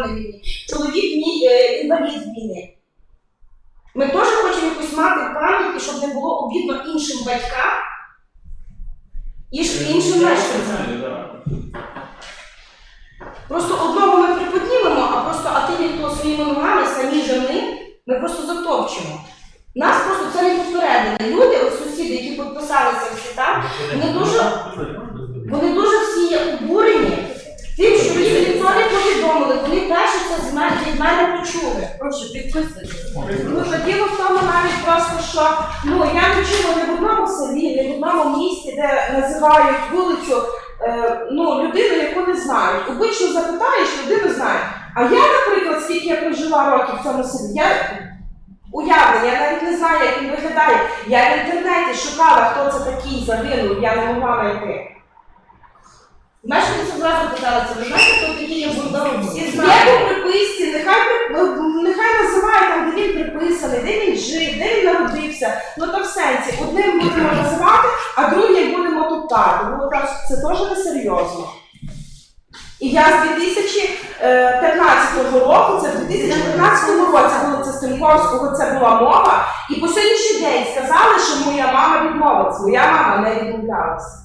на війні, чоловік мій е, інвалід війни. Ми теж хочемо якусь мати пам'ять, і щоб не було обідно іншим батькам і іншим мешканцям. Просто одного ми приподнімемо, а просто а ти ніхто своїми ногами, самі же ми, просто затопчемо. Нас просто це не попередили. Люди, от сусіди, які підписалися всі там, вони дуже, вони дуже всі є обурені тим, що їм ніхто не повідомили. Вони перше це з мене почули. Прошу підписуйтесь. Ну, діло в тому навіть просто, що ну я не чула ні в одному селі, ні в одному місті, де називають вулицю е, ну, людину, яку не знають. Обично запитаєш, людину знають. А я, наприклад, скільки я прожила років в цьому селі, я уявлення, я навіть не знаю, як він виглядає. Я в інтернеті шукала, хто це такий загинув, я не могла знайти. Мешканці одразу питалися, ви знаєте, хто такий є Бондаров? Всі знають. Є по приписці, нехай, при- ну, нехай називає там, де він приписаний, де він жив, де він народився. Ну то в сенсі, одним будемо називати, а другим будемо топтати. Ну так, це теж не серйозно. І я з 2015 року, це в 2015 році вулиця Стемковського, це була мова, і по сьогоднішній день сказали, що моя мама відмовилась. Моя мама не відмовлялася.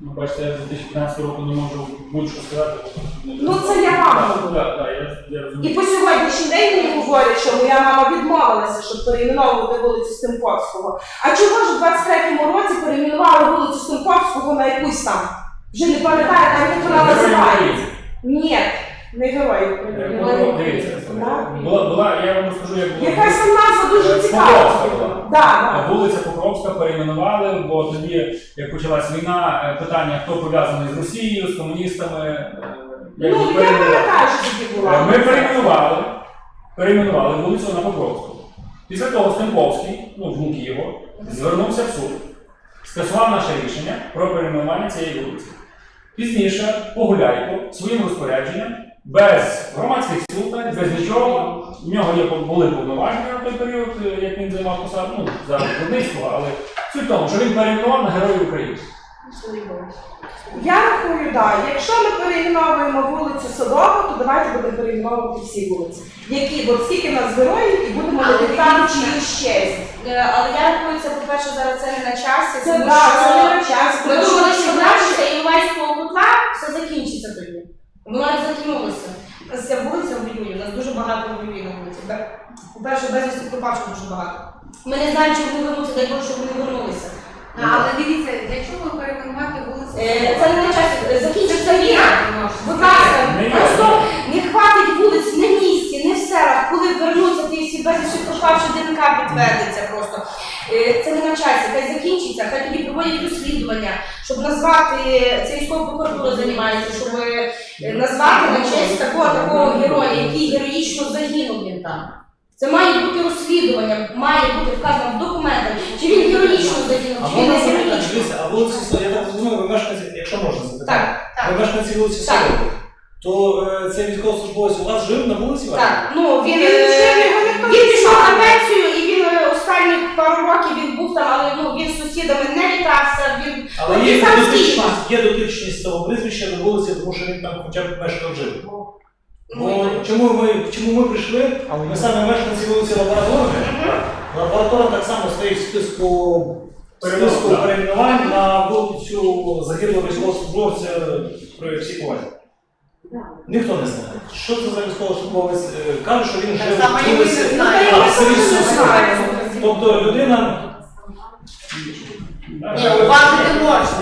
Ну, бачите, я з 2015 року не можу будь-що сказати. Ну, це я говорю. Так, так, я, я І по сьогоднішній день говорять, що моя мама відмовилася, щоб перейменовувати вулицю Стемковського. А чого ж у 23-му році перейменували вулицю Стемковського на якусь там? Вже не пам'ятаю, навіть як вона називається. Ні, не герої Е, була, була, я вам розкажу, як було. Якась там назва дуже Е, цікава. Покровська була. Да, да. Вулиця Покровська перейменували, бо тоді, як почалась війна, е, питання, хто пов'язаний з Росією, з комуністами. е, Ну, я пам'ятаю, що тоді була. Е, Ми перейменували, перейменували вулицю на Покровську. Після того Стемповський, ну, внук його, звернувся в суд, скасував наше рішення про перейменування цієї вулиці. Пізніше Погуляйко своїм розпорядженням, без громадських слухань, без нічого, в нього є були повноваження на той період, е, як він займав посаду, ну, зараз Рудницького, але суть в тому, що він перейменував на Героїв України. Я рахую, так. Якщо ми перейменовуємо вулицю Садову, то давайте будемо перейменовувати всі вулиці. Які, от скільки в нас героїв, і будемо Але дивіться. чиїсь честь. Е, Але я рахую, це, по-перше, зараз це не на часі, Це тому да, що це не на часі, Ми думали, що наші- Іловайського кутла все закінчиться тоді. Воно як затягнулося. Ця вулиця воює, у нас дуже багато воює на вулиці. Бе- По-перше, безвісти пропавших дуже багато. Ми не знаємо, чи вони вернуться, дай Боже, щоб вони вернулися. А, Але дивіться, для чого перейменувати вулицю? Е, Це не на часі, Е, закінчиться війна. Будь Не ласка, я. просто не хватить вулиць не в місті, не в селах, коли вернуться ті всі безвісти пропавші ДНК підтвердиться просто. Е, Це не на часі, хай закінчиться, хай тоді проводять розслідування, щоб назвати це військова прокуратура займається, щоб е, назвати на честь такого такого героя, який героїчно загинув він там. Це має бути розслідування, має бути вказано в документах, чи він героїчно загинув, чи він не героїчно. а вулиці, Со- я так розумію, ви мешканці, якщо можна запитати, Так, так. ви мешканці вулиці Так. То е, цей військовослужбовець у вас жив на вулиці? вашій? Так, ну е, він пішов на пенсію останні пару років він був там, але ну він з сусідами не вітався. Він Але Він є сам дотичність, є дотичність того прізвища до вулиці, тому що він там хоча б мешкав жив. Ну, чому ми, чому ми прийшли? Ми саме мешканці вулиці Лабораторної. Лабораторна так само стоїть в списку, списку Перейменувань, перейменувань на вулицю загиблого військовослужбовця при всій повазі. Ніхто не знає. Що це за військовослужбовець? Е, Каже, що він жив і ми вулиці. не Ну, знаємо. А, в селі теж не Сосни. знаємо. Тобто людина Ні, уважити можна.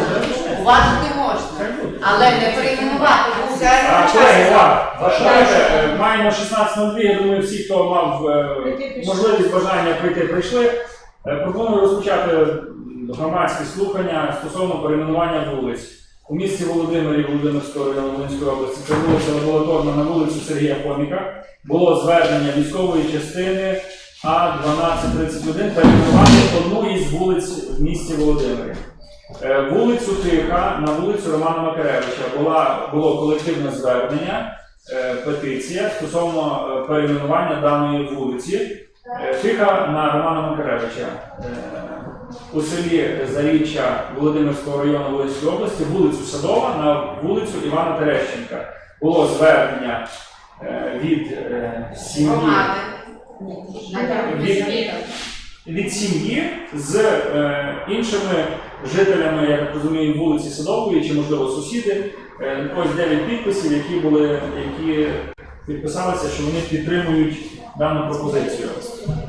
Уважити можна. Але не перейменувати А, колеги, увага! Е, маємо 16.02, я думаю, всі, хто мав е, можливість бажання прийти, прийшли. Е, Пропоную розпочати громадські слухання стосовно перейменування вулиць. У місті Володимирі Володимирського району Волинської області це вулиця Лабораторна на вулицю Сергія Хоміка. Було звернення військової частини А1231 перейменувати одну із вулиць в місті Володимирі. Е, Вулицю Тиха на вулицю Романа Макаревича була, було колективне звернення, е, петиція стосовно е, перейменування даної вулиці. Тиха на Романа Макаревича у селі Заріччя Володимирського району Волинської області, вулицю Садова на вулицю Івана Терещенка. Було звернення від сім'ї. Від, сім'ї з е, іншими жителями, я так розумію, вулиці Садової чи можливо сусіди. Е, ось 9 підписів, які були, які підписалися, що вони підтримують дану пропозицію.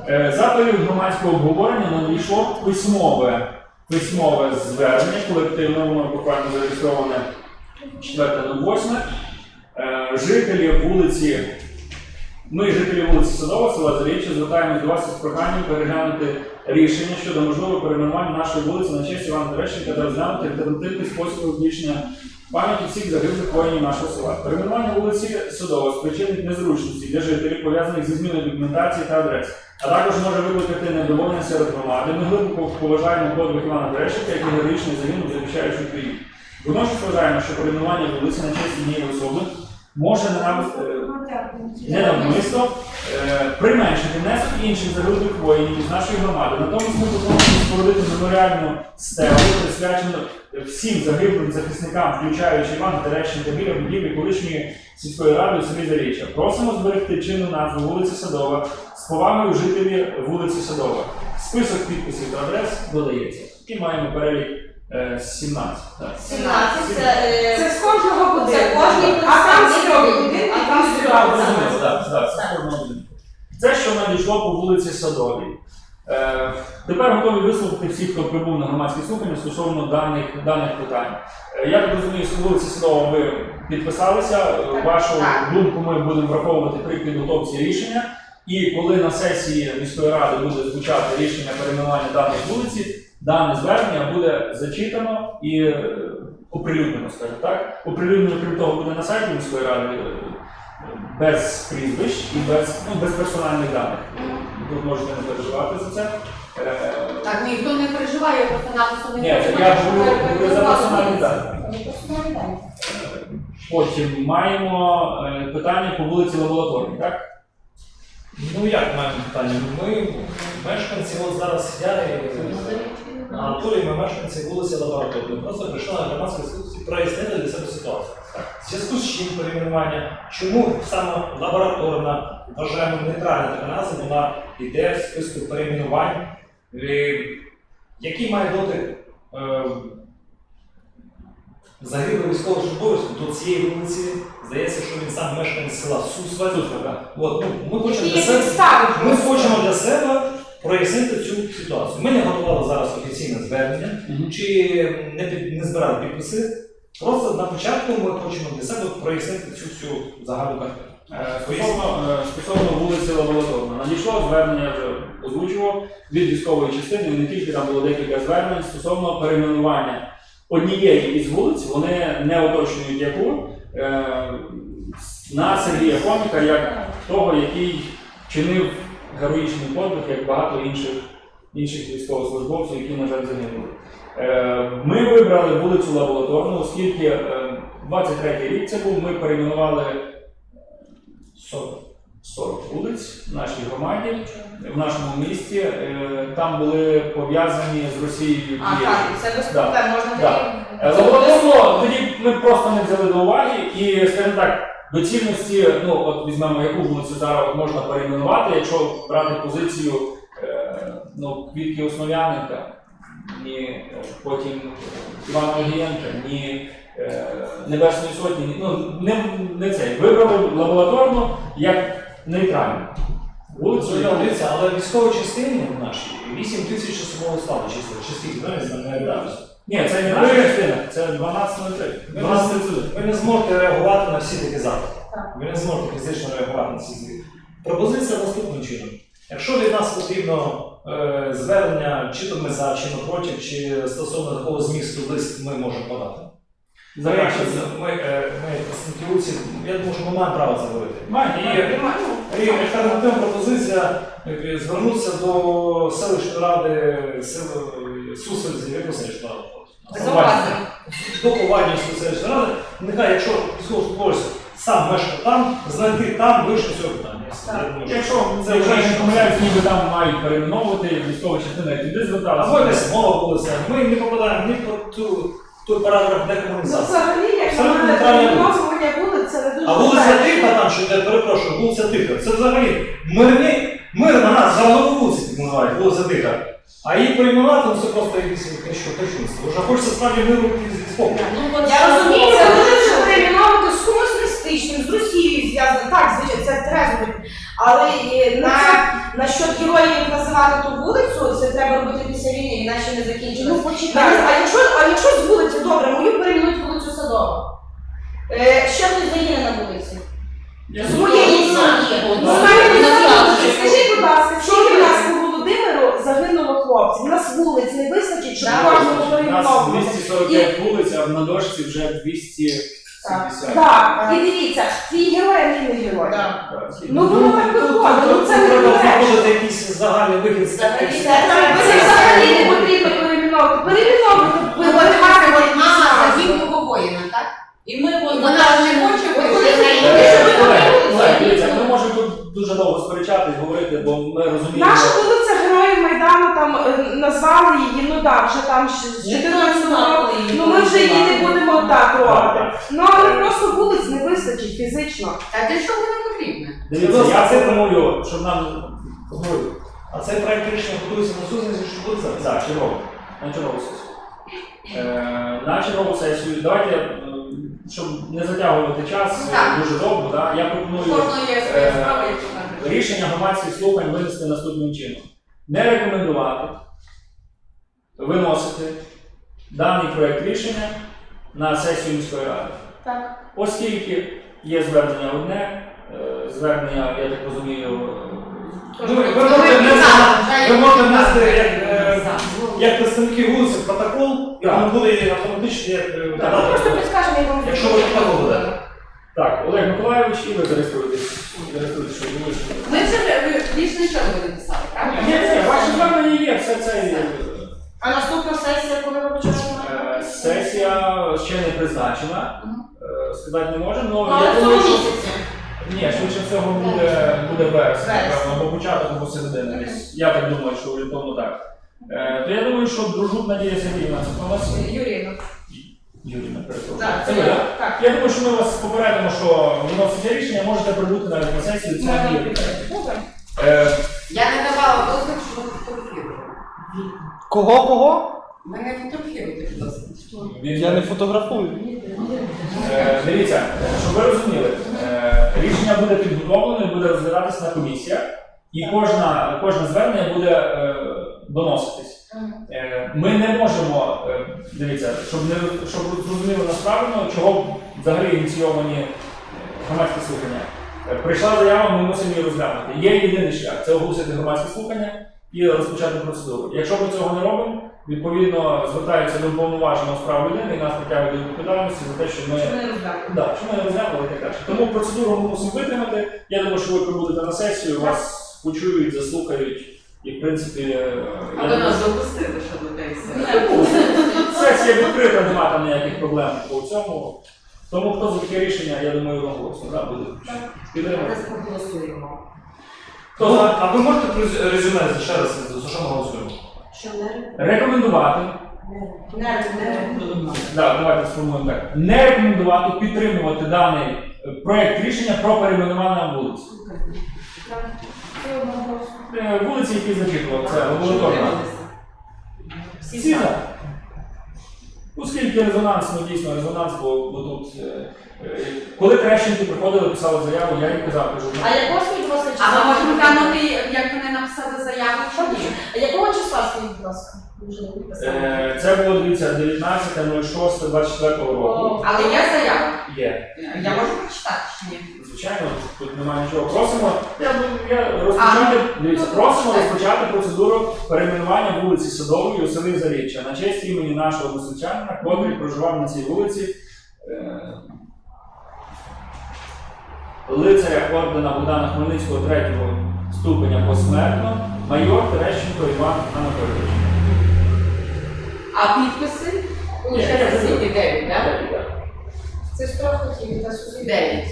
Е, За період громадського обговорення надійшло письмове, письмове звернення колективне, воно буквально зареєстроване 4.08. Е, Жителі вулиці ми, жителі вулиці Садова, села Заріччя, звертаємось до вас із проханням переглянути рішення щодо можливого перейменування нашої вулиці на честь Івана Терещенка та розглянути альтернативний спосіб збільшення пам'яті всіх загиблих воїнів нашого села. Перейменування вулиці Садова спричинить незручності для жителів, пов'язаних зі зміною документації та адрес, а також може викликати недоволення серед громади. Ми глибоко поважаємо подвиг Івана Терещенка, який героїчно загинув, захищаючи Україну. Водночас вважаємо, що перейменування вулиці на честь однієї особи може нам е, ненавмисно е, применшити внесок інших загиблих воїнів з нашої громади. Натомість ми пропонуємо створити меморіальну стелу, присвячену всім загиблим захисникам, включаючи Івана Терещенка, Біля будівлі колишньої сільської ради у селі Заріччя. Просимо зберегти чинну назву вулиці Садова з повагою жителі вулиці Садова. Список підписів та адрес додається. І маємо перелік е, 17. Так. 17. 17. 17 а там а Так, так, це що надійшло по вулиці Садовій. Е, тепер готові вислухати всіх, хто прибув на громадські слухання стосовно даних, даних питань. Е, я так розумію, з вулиці Садова ви підписалися. Е, Вашу Так. думку ми будемо враховувати при підготовці рішення. І коли на сесії міської ради буде звучати рішення перейменування даної вулиці, дане звернення буде зачитано і е, оприлюднено, скажімо так. Оприлюднено, крім того, буде на сайті міської ради е, без прізвищ і без, ну, без персональних даних. Тут можете не переживати за це. Е, Так ніхто не переживає, просто написано Ні, це я говорю говорю за персональні дані. Потім маємо е, питання по вулиці Лабораторній, так? Ну як маємо питання? Ми мешканці, от зараз я і Анатолій, ми мешканці вулиці Лабораторної. Просто прийшли на громадські слухання прояснити для себе ситуацію. В зв'язку з чим перейменування, чому саме лабораторна, вважаємо нейтральна така назва, вона йде в списку перейменувань, е, який має бути е, загиблий військовослужбовець до цієї вулиці. Здається, що він сам мешканець села Сусва. Ну, ми хочемо Які для себе прояснити цю ситуацію. Ми не готували зараз офіційне звернення чи не, під, не збирали підписи. Просто на початку ми хочемо для себе прояснити цю всю загальну картину. Е, Стосовно, е, стосовно вулиці Лабораторна. Надійшло звернення, я вже озвучував, від військової частини, і не тільки там було декілька звернень стосовно перейменування однієї із вулиць, вони не уточнюють яку, е, на Сергія Хоміка, як того, який чинив героїчний подвиг, як багато інших, інших військовослужбовців, які, на жаль, загинули. Е, Ми вибрали вулицю Лабораторну, оскільки е, 23-й рік це був, ми перейменували 40, 40 вулиць в нашій громаді, в нашому місті. Е, Там були пов'язані з Росією А, так, це без проблем, можна Е, тоді. Лабораторно тоді ми просто не взяли до уваги і, скажімо так, доцільності, ну от візьмемо яку вулицю зараз можна перейменувати, якщо брати позицію е, ну, Квітки Основ'яненка, ні е, потім Івана Огієнка, ні е, Небесної Сотні, ні, ну не, не цей. Вибрали лабораторну як нейтральну. Вулицю. Ну, дивіться, але військові частини наші 8 тисяч особового складу чисто. Чи скільки, навіть не. Ні, це не наша частина, це 12.03. Ви 12.31. Ви не зможете реагувати на всі такі запити. Ви не зможете фізично реагувати на всі звіти. Пропозиція наступним чином. Якщо від нас потрібно е, звернення, чи то ми за, чи ми проти, чи стосовно такого змісту лист ми можемо подати. Речі, ми, е, ми представники вулиці, я думаю, що ми маємо право це говорити. І, і альтернативна пропозиція е, звернутися до селищної ради сил селищну раду? Безоплатно. до селищної ради, нехай, якщо військовослужбовець сам мешкає там, знайти там вирішити цього питання. Я що Якщо це вже не помиляюсь, ніби там мають перейменовувати військова частина, як туди зверталися. або якась мова вулиця, ми не попадаємо ні по ту той параграф Ну, декомунізації. взагалі, як на Абсолютно мене, перейменовування вулиць, це не дуже А вулиця правильно. Тиха, там що йде, перепрошую, вулиця Тиха, це взагалі мирний, мирна нас, заново вулиці так називають, вулиця Тиха. А її перейменувати, ну це просто якесь що, кощунство. Вже хочеться справді миру і спокою. Ну, я розумію, це дуже перейменовувати з комусь містичним, з Росією зв'язано. Так, звичайно, це треба зробити. Але на, на що героїв називати ту вулицю, це треба робити після війни, іначе не Ну, закінчилось. почекайте. А якщо, а якщо з вулиці, добре, мою перейменують вулицю Садова. Е, ще хтось загине на вулиці. Я З моєї сім'ї. Нас вулиць не вистачить, щоб Да. кожному У нас перейменовувати. 245 вулиць, а на дошці вже 270. Так, і дивіться, твій герой, а мій не герой. Так. Ну, воно так виходить, ну, це не треба доречно. знаходити якийсь загальний вихід з це взагалі не потрібно перейменовувати. Перейменовувати. Ну, от говорить, мама загиблого воїна, так? І ми І от вона ж не хоче Е, вийти. колеги, колеги, Дивіться, ми можемо тут дуже довго сперечатись, говорити, бо ми розуміємо. Наша вулиця Героїв Майдану там е, назвали її, ну так, вже там з 14 року. Ну ми вже її не будемо так робити. Ну але просто вулиць не вистачить фізично. Та для чого не потрібно? Дивіться, я пропоную, щоб нам говорю. А цей проект рішення готується на зустрічі, що буде зараз? Так, чергову. На чергову сесію. Е, на чергову сесію. Давайте, е, щоб не затягувати час е, Так. дуже довго, да, я пропоную Кожного є своя Е, справа, як то кажуть. рішення громадських слухань винести наступним чином. Не рекомендувати виносити даний проект рішення на сесію міської ради. Так. Оскільки є звернення одне, е, звернення, я так розумію, Ну, ви можете внести, ви можете внести як, е, як представники вулиці протокол, і Так. воно буде автоматично як е, Ми просто підскажемо, як вам Якщо ви протокол ведете. Так, Олег Миколайович, і ви зареєструєтесь. Зареєструєтесь, що ви вийшли. Ми вже ви більш нічого не будемо писати, правильно? Ні, ні, ваше звернення є, все це. Е, А наступна сесія, коли ви е, починаєте? Сесія ще не призначена. Е, Сказати не можемо, Ну, але я думаю, що ні, швидше всього буде, буде вересень, Вересень. напевно, або початок, або середина. десь. Я так думаю, що орієнтовно так. Е, То я думаю, що дружут Надія Сергіївна, це про вас? Юріївна. Юріна, перепрошую. Так, Це це ви, я. так? Так. Я думаю, що ми вас попередимо, що виноситься рішення, можете прибути навіть на сесію. Це Можна є. підтримати. Добре. Е, Я не давала дозвіл, щоб ви фотографували. Кого кого? Ви не фотографуєте. Я не фотографую. Е, Дивіться, щоб ви розуміли, е, рішення буде підготовлено і буде розглядатися на комісіях, і кожна, кожне звернення буде е, доноситись. Е, Ми не можемо, е, дивіться, щоб не щоб зрозуміло нас правильно, чого взагалі ініційовані громадські слухання. Е, Прийшла заява, ми мусимо її розглянути. Є єдиний шлях це оголосити громадські слухання і розпочати процедуру. Якщо ми цього не робимо, відповідно звертаються до уповноваженого справ людини і нас притягують до відповідальності за те, що ми Щоб не розглядати. Да, що ми не розглянули і так далі. Тому процедуру ми мусимо витримати. Я думаю, що ви прибудете на сесію, вас почують, заслухають. І в принципі, е, А я ви нас допустили, що до сесія відкрита, немає там ніяких проблем по цьому. Тому хто за таке рішення, я думаю, одноголосно да, буде підтримати. проголосуємо. Хто за? А ви можете резюме ще раз, за що ми голосуємо? Рекомендувати. Не, не. Да, давайте сформуємо так. Не рекомендувати підтримувати даний е, проект рішення про перейменування вулиць. Е, Вулиці, які зачитував, це лабораторна. Всі за. Оскільки резонанс, ну дійсно резонанс, бо, бо тут. е, е, Коли Трещенки приходили, писали заяву, я їм казав, кажу, А якого свій будь ласка, числа? А ми можемо глянути, як вони написали заяву, що ні? А якого числа свій, будь ласка? Дуже не підписали. е, це було, дивіться, 19.06.24 року. Але є заява. Є. Я можу прочитати чи ні? Звичайно, тут немає нічого. Просимо, я, я розпочати, дивіться, просимо розпочати процедуру перейменування вулиці Садової у селі Заріччя на честь імені нашого досвідчанина, котрий проживав на цій вулиці. Е, лицаря ордена Богдана Хмельницького третього ступеня посмертно, майор Терещенко Іван Анатолійович. А підписи? Получається скільки? Дев'ять, так? Це з трьох хотів, та сусідів. Дев'ять.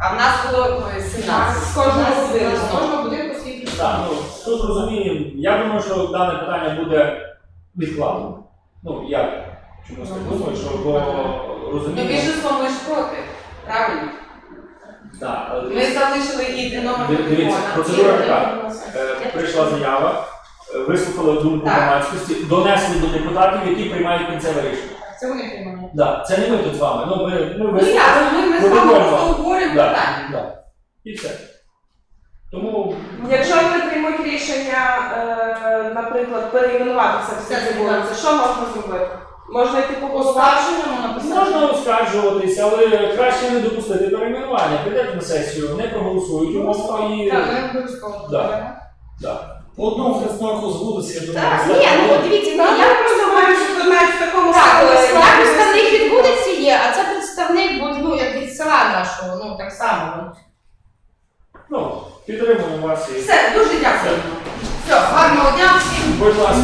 А в нас було е, 17. З кожного будинку. З кожного будинку свій. Так, ну, тут розуміємо, я думаю, що дане питання буде відкладено. Ну, як Чомусь так думаю, що бо Ну, розуміємо. більшинство ми ж проти, правильно? Да, але Ми залишили і номер Ди- Дивіться, телефона. процедура така. Е, Прийшла заява, е, вислухали думку Так. громадськості, донесли до депутатів, які приймають кінцеве рішення. Це вони приймають. Да, це не ми тут з вами. Ну, ми, ми Ну вислухали. ясно, ми, ми з вами Протокольно. просто обговорюємо Да, питання. да. І все. Тому Якщо вони приймуть рішення, е, наприклад, перейменуватися всі ці вулиці, що можна зробити? Можна йти по? Оскарженому написати. можна оскаржуватися, але краще не допустити перейменування. Прийдете на сесію, не проголосують умовно і. Так, ми обов'язково. Да. Да. По одному представнику з вулиці, я думаю, Так, ні, ну дивіться, Ну, я просто маю, що навіть в такому Так, стані- склад представник від вулиці є, а це представник буде, ну, як від села нашого, ну так само. ну. Ну, підтримуємо вас і. Все, дуже дякую. Все, гарного дня всім. Будь ласка.